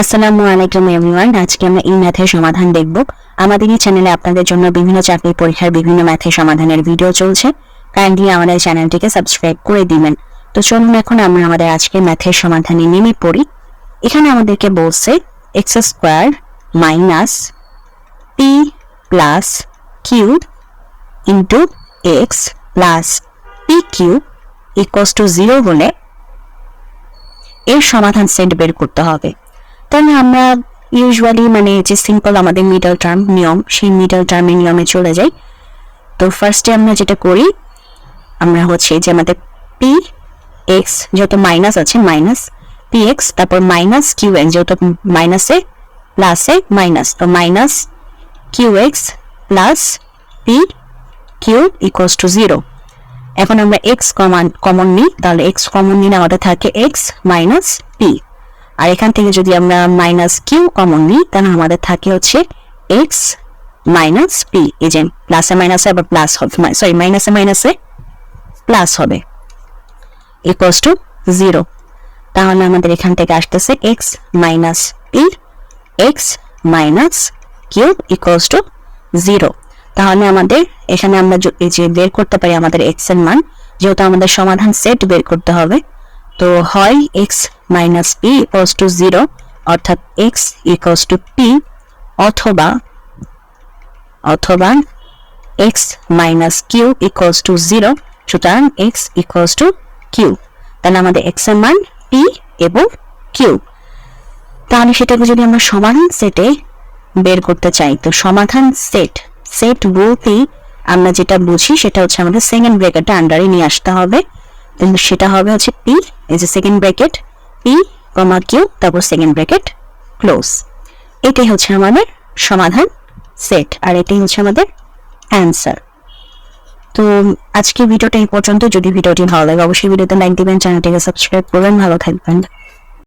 আসসালামু আলাইকুম এভরিওয়ান আজকে আমরা এই ম্যাথের সমাধান দেখব। আমাদের এই চ্যানেলে আপনাদের জন্য বিভিন্ন চাকরির পরীক্ষার বিভিন্ন ম্যাথের সমাধানের ভিডিও চলছে। কাইন্ডলি আমাদের চ্যানেলটিকে সাবস্ক্রাইব করে দিবেন। তো চলুন এখন আমরা আমাদের আজকের ম্যাথের সমাধানে নেমে পড়ি। এখানে আমাদেরকে বলছে X square minus P plus Q into X plus P Q equals to zero হলে এর সমাধান সেট বের করতে হবে। তাহলে আমরা ইউজুয়ালি মানে যে সিম্পল আমাদের মিডল টার্ম নিয়ম, সেই মিডল টার্মের নিয়মে চলে যাই। তো ফার্স্টে আমরা যেটা করি, আমরা হচ্ছে যে আমাদের পি এক্স যেহেতু মাইনাস আছে মাইনাস পি এক্স তারপর মাইনাস কিউ এক্স যেহেতু মাইনাসে প্লাসে মাইনাস তো minus Q X plus P Q equals to zero এখন আমরা এক্স কমন কমন নিই, তাহলে এক্স কমন নিলে আমাদের থাকে এক্স মাইনাস আর এখান থেকে যদি আমরা মাইনাস কিউ কমন নিই, তাহলে আমাদের থাকে হচ্ছে এক্স মাইনাস পি এই যে প্লাসে মাইনাসে আবার প্লাস হবে। সরি মাইনাসে মাইনাসে প্লাস হবে। ইকুয়ালস টু জিরো তাহলে আমাদের এখান থেকে আসতেছে X minus P X minus Q equals to zero তাহলে আমাদের এখানে আমরা যে বের করতে পারি আমাদের এক্সের মান, যেহেতু আমাদের সমাধান সেট বের করতে হবে। তো হয় X minus P equals to zero অর্থাৎ এক্স ইকুয়ালস টু পি অথবা অথবা X minus Q equals to zero সুতরাং এক্স ইকুয়ালস টু কিউ তাহলে আমাদের এক্সের মান পি এবং কিউ তাহলে সেটাকে যদি আমরা সমাধান সেটে বের করতে চাই, তো সমাধান সেট সেট বলতেই আমরা যেটা বুঝি সেটা হচ্ছে আমাদের সেকেন্ড ব্র্যাকেটটা আন্ডারে নিয়ে আসতে হবে। সেটা হবে হচ্ছে পি এই যে second bracket P comma Q তারপর সেকেন্ড ব্র্যাকেট ক্লোজ এটাই হচ্ছে আমাদের সমাধান সেট আর এটাই হচ্ছে আমাদের অ্যান্সার তো আজকে ভিডিওটা এই পর্যন্ত। যদি ভিডিওটি ভালো লাগে, অবশ্যই ভিডিওতে লাইক দিবেন, চ্যানেলটিকে সাবস্ক্রাইব করবেন। ভালো থাকবেন।